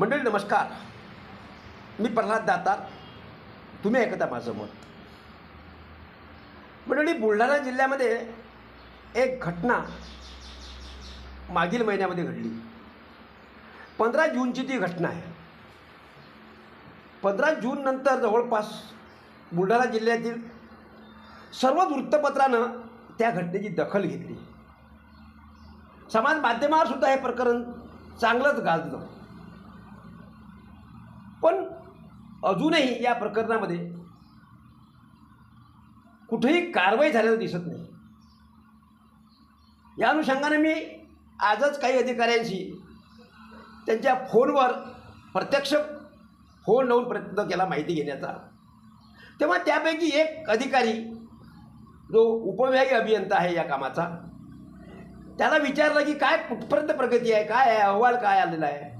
मंडळी नमस्कार. मी प्रल्हाद दातार. तुम्ही ऐकता माझं मत मंडळी बुलढाणा जिल्ह्यामध्ये एक घटना मागील महिन्यामध्ये घडली. पंधरा जूनची ती घटना आहे. पंधरा जूननंतर जवळपास बुलढाणा जिल्ह्यातील सर्व वृत्तपत्रानं त्या घटनेची दखल घेतली. समाज माध्यमावर सुद्धा हे प्रकरण चांगलंच गाजलं. पण अजूनही या प्रकरणामध्ये कुठेही कारवाई झालेलं दिसत नाही. या अनुषंगाने मी आजच काही अधिकाऱ्यांशी त्यांच्या फोनवर प्रत्यक्ष फोन लावून प्रयत्न केला माहिती घेण्याचा. तेव्हा त्यापैकी एक अधिकारी जो उपविभागीय अभियंता आहे या कामाचा त्याला विचारलं की काय कुठपर्यंत प्रगती आहे काय आहे अहवाल काय आलेला आहे?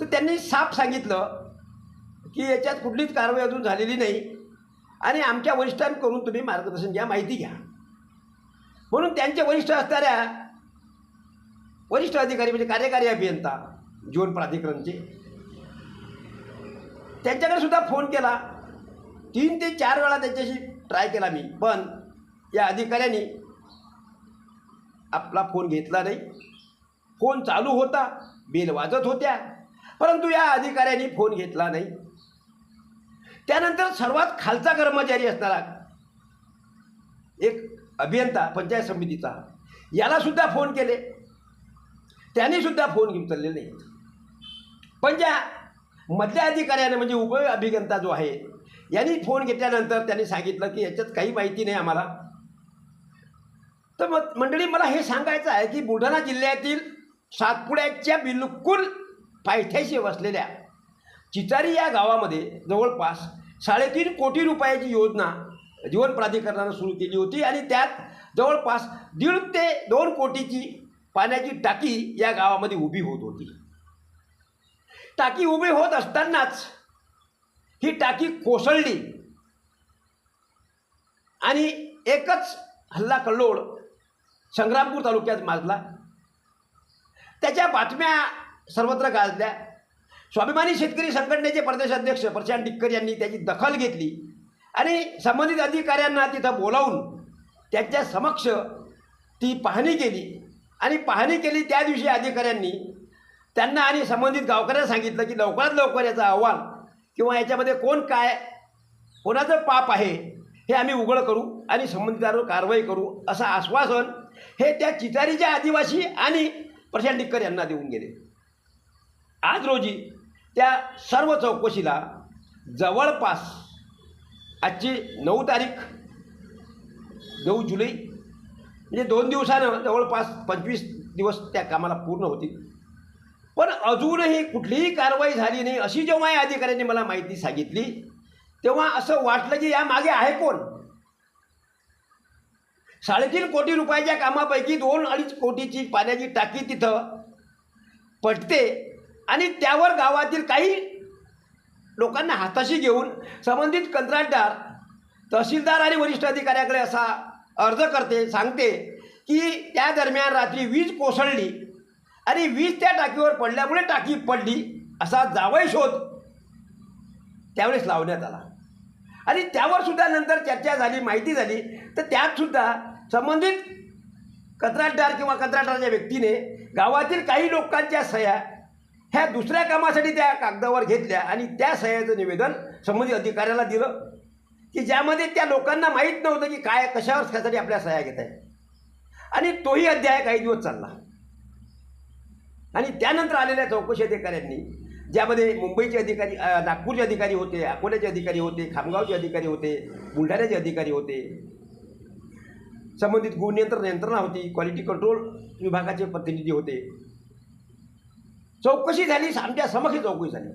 तर त्यांनी साफ सांगितलं की याच्यात कुठलीच कारवाई अजून झालेली नाही. आणि आमच्या वरिष्ठांकडून तुम्ही मार्गदर्शन घ्या माहिती घ्या. म्हणून त्यांचे वरिष्ठ असणाऱ्या वरिष्ठ अधिकारी म्हणजे कार्यकारी अभियंता जीवन प्राधिकरणचे त्यांच्याकडे सुद्धा फोन केला. तीन ते चार वेळा त्यांच्याशी ट्राय केला मी पण या अधिकाऱ्यांनी आपला फोन घेतला नाही. फोन चालू होता बेल वाजत होत्या. परंतु या अधिकाऱ्यांनी फोन घेतला नाही. त्यानंतर सर्वात खालचा कर्मचारी असणारा एक अभियंता पंचायत समितीचा याला सुद्धा फोन केले. त्यांनी सुद्धा फोन उचलले नाहीत. पण ज्या मधल्या अधिकाऱ्याने म्हणजे उप अभियंता जो आहे यांनी फोन घेतल्यानंतर त्यांनी सांगितलं की याच्यात काही माहिती नाही आम्हाला. तर मग मंडळी मला हे सांगायचं आहे की बुलढाणा जिल्ह्यातील सातपुड्याच्या बिलकुल पायथ्याशी वसलेल्या चिचारी या गावामध्ये जवळपास साडेतीन कोटी रुपयाची योजना जीवन प्राधिकरणानं सुरू केली होती आणि त्यात जवळपास दीड ते दोन कोटीची पाण्याची टाकी या गावामध्ये उभी होत होती. टाकी उभी होत असतानाच ही टाकी कोसळली आणि एकच हल्ला कल्लोळ संग्रामपूर तालुक्यात माजला. त्याच्या बातम्या सर्वत्र गाजल्या. स्वाभिमानी शेतकरी संघटनेचे प्रदेशाध्यक्ष प्रशांत टिक्कर यांनी त्याची दखल घेतली. आणि संबंधित अधिकाऱ्यांना तिथं बोलावून त्यांच्या समक्ष ती पाहणी केली. आणि पाहणी केली त्या दिवशी अधिकाऱ्यांनी त्यांना आणि संबंधित गावकऱ्यांना सांगितलं की लवकरात लवकर याचा अहवाल किंवा याच्यामध्ये कोण काय कोणाचं पाप आहे हे आम्ही उघड करू आणि संबंधितांवर कारवाई करू असं आश्वासन हे त्या चितारीच्या आदिवासी आणि प्रशांत टिक्कर यांना देऊन गेले. आज रोजी त्या सर्व चौकशीला जवळपास आजची नऊ तारीख नऊ जुलै म्हणजे दोन दिवसानं जवळपास पंचवीस दिवस त्या कामाला पूर्ण होतील. पण अजूनही कुठलीही कारवाई झाली नाही अशी जेव्हा या अधिकाऱ्यांनी मला माहिती सांगितली तेव्हा असं वाटलं की या मागे आहे कोण? साडेतीन कोटी रुपयाच्या कामापैकी दोन अडीच कोटीची पाण्याची टाकी तिथं पटते. आणि त्यावर गावातील काही लोकांना हाताशी घेऊन संबंधित कंत्राटदार तहसीलदार आणि वरिष्ठ अधिकाऱ्याकडे असा अर्ज करते सांगते की त्या दरम्यान रात्री वीज कोसळली आणि वीज त्या टाकीवर पडल्यामुळे टाकी पडली असा जावई शोध त्यावेळेस लावण्यात आला. आणि त्यावर सुद्धा नंतर चर्चा झाली माहिती झाली. तर त्यात सुद्धा संबंधित कंत्राटदार किंवा कंत्राटदाराच्या व्यक्तीने गावातील काही लोकांच्या सह्या ह्या दुसऱ्या कामासाठी त्या कागदावर घेतल्या आणि त्या सह्याचं निवेदन संबंधित अधिकाऱ्याला दिलं की ज्यामध्ये त्या लोकांना माहीत नव्हतं की काय कशावर त्यासाठी आपल्या सह्या घेत आहे आणि तोही अध्याय काही दिवस चालला. आणि त्यानंतर आलेल्या चौकशी अधिकाऱ्यांनी ज्यामध्ये मुंबईचे अधिकारी नागपूरचे अधिकारी होते अकोल्याचे अधिकारी होते खामगावचे अधिकारी होते बुलढाण्याचे अधिकारी होते संबंधित गुण नियंत्रण यंत्रणा होती क्वालिटी कंट्रोल विभागाचे प्रतिनिधी होते चौकशी झाली आमच्या समक्ष चौकशी झाली.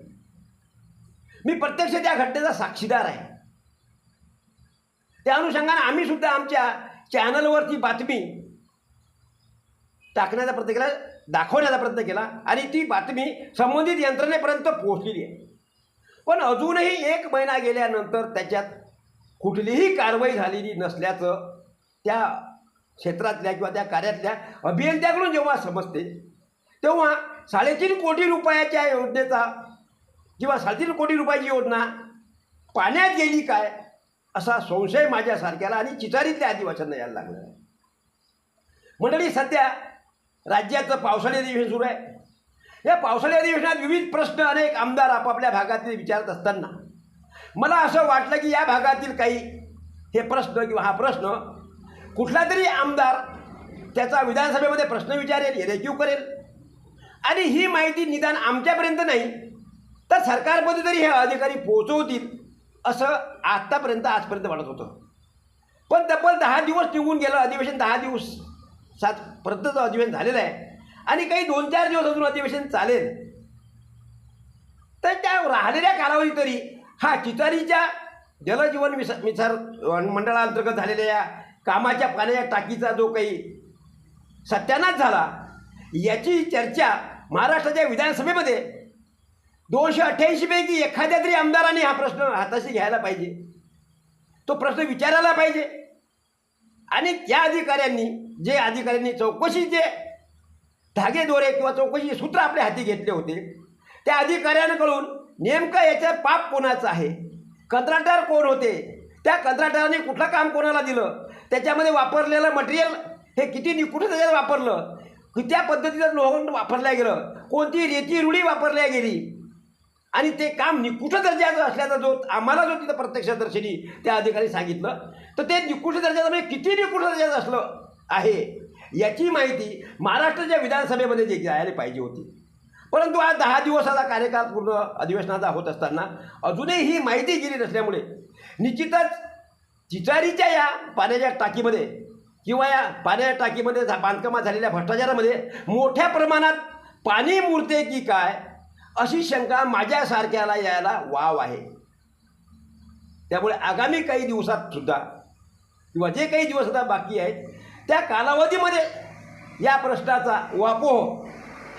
मी प्रत्यक्ष त्या घटनेचा साक्षीदार आहे. त्या अनुषंगाने आम्ही सुद्धा आमच्या चॅनलवरती बातमी टाकण्याचा प्रयत्न केला दाखवण्याचा प्रयत्न केला आणि ती बातमी संबंधित यंत्रणेपर्यंत पोहोचलेली आहे. पण अजूनही एक महिना गेल्यानंतर त्याच्यात कुठलीही कारवाई झालेली नसल्याचं त्या क्षेत्रातल्या किंवा त्या कार्यातल्या अभियंत्याकडून जेव्हा समजते तेव्हा साडेतीन कोटी रुपयाच्या योजनेचा किंवा साडेतीन कोटी रुपयाची योजना पाण्यात गेली काय असा संशय माझ्यासारख्याला आणि चितारीतल्या आदिवासींना यायला लागला आहे मंडळी सध्या राज्याचं पावसाळी अधिवेशन सुरू आहे. या पावसाळी अधिवेशनात विविध प्रश्न अनेक आमदार आपापल्या भागातील विचारत असताना मला असं वाटलं की या भागातील काही हे प्रश्न किंवा हा प्रश्न कुठला तरी आमदार त्याचा विधानसभेमध्ये प्रश्न विचारेल रेक्यू करेल. आणि ही माहिती निदान आमच्यापर्यंत नाही तर सरकारमध्ये तरी हे अधिकारी पोहोचवतील असं आत्तापर्यंत आजपर्यंत वाटत होतं. पण तब्बल दहा दिवस निघून गेलं अधिवेशन दहा दिवस सात पर्यंतचं अधिवेशन झालेलं आहे. आणि काही दोन चार दिवस अजून अधिवेशन चालेल. तर त्या राहिलेल्या कालावधीत तरी हा चितारीच्या जलजीवन मिस मिसार मंडळाअंतर्गत झालेल्या या कामाच्या पाण्याच्या टाकीचा जो काही सत्यानाश झाला याची चर्चा महाराष्ट्राच्या विधानसभेमध्ये दोनशे अठ्ठ्याऐंशीपैकी एखाद्या तरी आमदाराने हा प्रश्न हाताशी घ्यायला पाहिजे. तो प्रश्न विचारायला पाहिजे. आणि त्या अधिकाऱ्यांनी जे अधिकाऱ्यांनी चौकशीचे धागेदोरे किंवा चौकशीचे सूत्र आपल्या हाती घेतले होते त्या अधिकाऱ्यांकडून नेमकं याचं पाप कोणाचं आहे? कंत्राटदार कोण होते? त्या कंत्राटदाराने कुठलं काम कोणाला दिलं? त्याच्यामध्ये वापरलेलं मटेरियल हे किती निकुठं त्याच्यात वापरलं? त्या पद्धतीचं लोहन वापरल्या गेलं. कोणती रेती रुढी वापरल्या गेली? आणि ते काम निकुट दर्जाचं असल्याचा जो आम्हाला जो तिथं प्रत्यक्षदर्शनी त्या अधिकारी सांगितलं तर ते निकुट दर्जाचं म्हणजे किती निकुट दर्जाचं असलं आहे याची माहिती महाराष्ट्राच्या विधानसभेमध्ये जे जायला पाहिजे होती. परंतु आज दहा दिवसाचा कार्यकाळ पूर्ण अधिवेशनाचा होत असताना अजूनही ही माहिती गेली नसल्यामुळे निश्चितच चिचारीच्या या पाण्याच्या टाकीमध्ये किंवा या पाण्याच्या टाकीमध्ये झा- बांधकामात झालेल्या भ्रष्टाचारामध्ये मोठ्या प्रमाणात पाणी मुरते की काय अशी शंका माझ्यासारख्याला यायला वाव आहे. त्यामुळे आगामी काही दिवसात सुद्धा किंवा जे काही दिवस आता बाकी आहेत त्या कालावधीमध्ये या प्रश्नाचा वापोह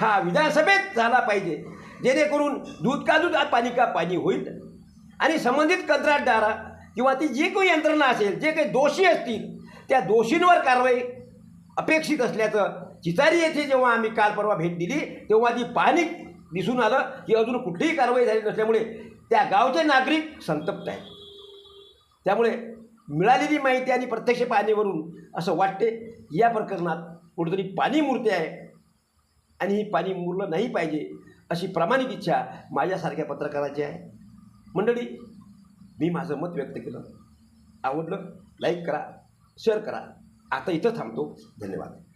हा विधानसभेत झाला पाहिजे. जेणेकरून दूध का दूध पाणी का पाणी होईल? आणि संबंधित कंत्राटदारा किंवा ती जी काही यंत्रणा असेल जे काही दोषी असतील त्या दोषींवर कारवाई अपेक्षित असल्याचं चितारी येथे जेव्हा आम्ही काल परवा भेट दिली तेव्हा ती पाहणी दिसून आलं की अजून कुठलीही कारवाई झाली नसल्यामुळे त्या गावचे नागरिक संतप्त आहेत. त्यामुळे मिळालेली माहिती आणि प्रत्यक्ष पाहणीवरून असं वाटते या प्रकरणात कुठेतरी पाणी मूर्ती आहे आणि ही पाणी मुरलं नाही पाहिजे अशी प्रामाणिक इच्छा माझ्यासारख्या पत्रकाराची आहे. मंडळी मी माझं मत व्यक्त केलं. आवडलं लाईक करा. शेअर करा. आता इथं थांबतो. धन्यवाद.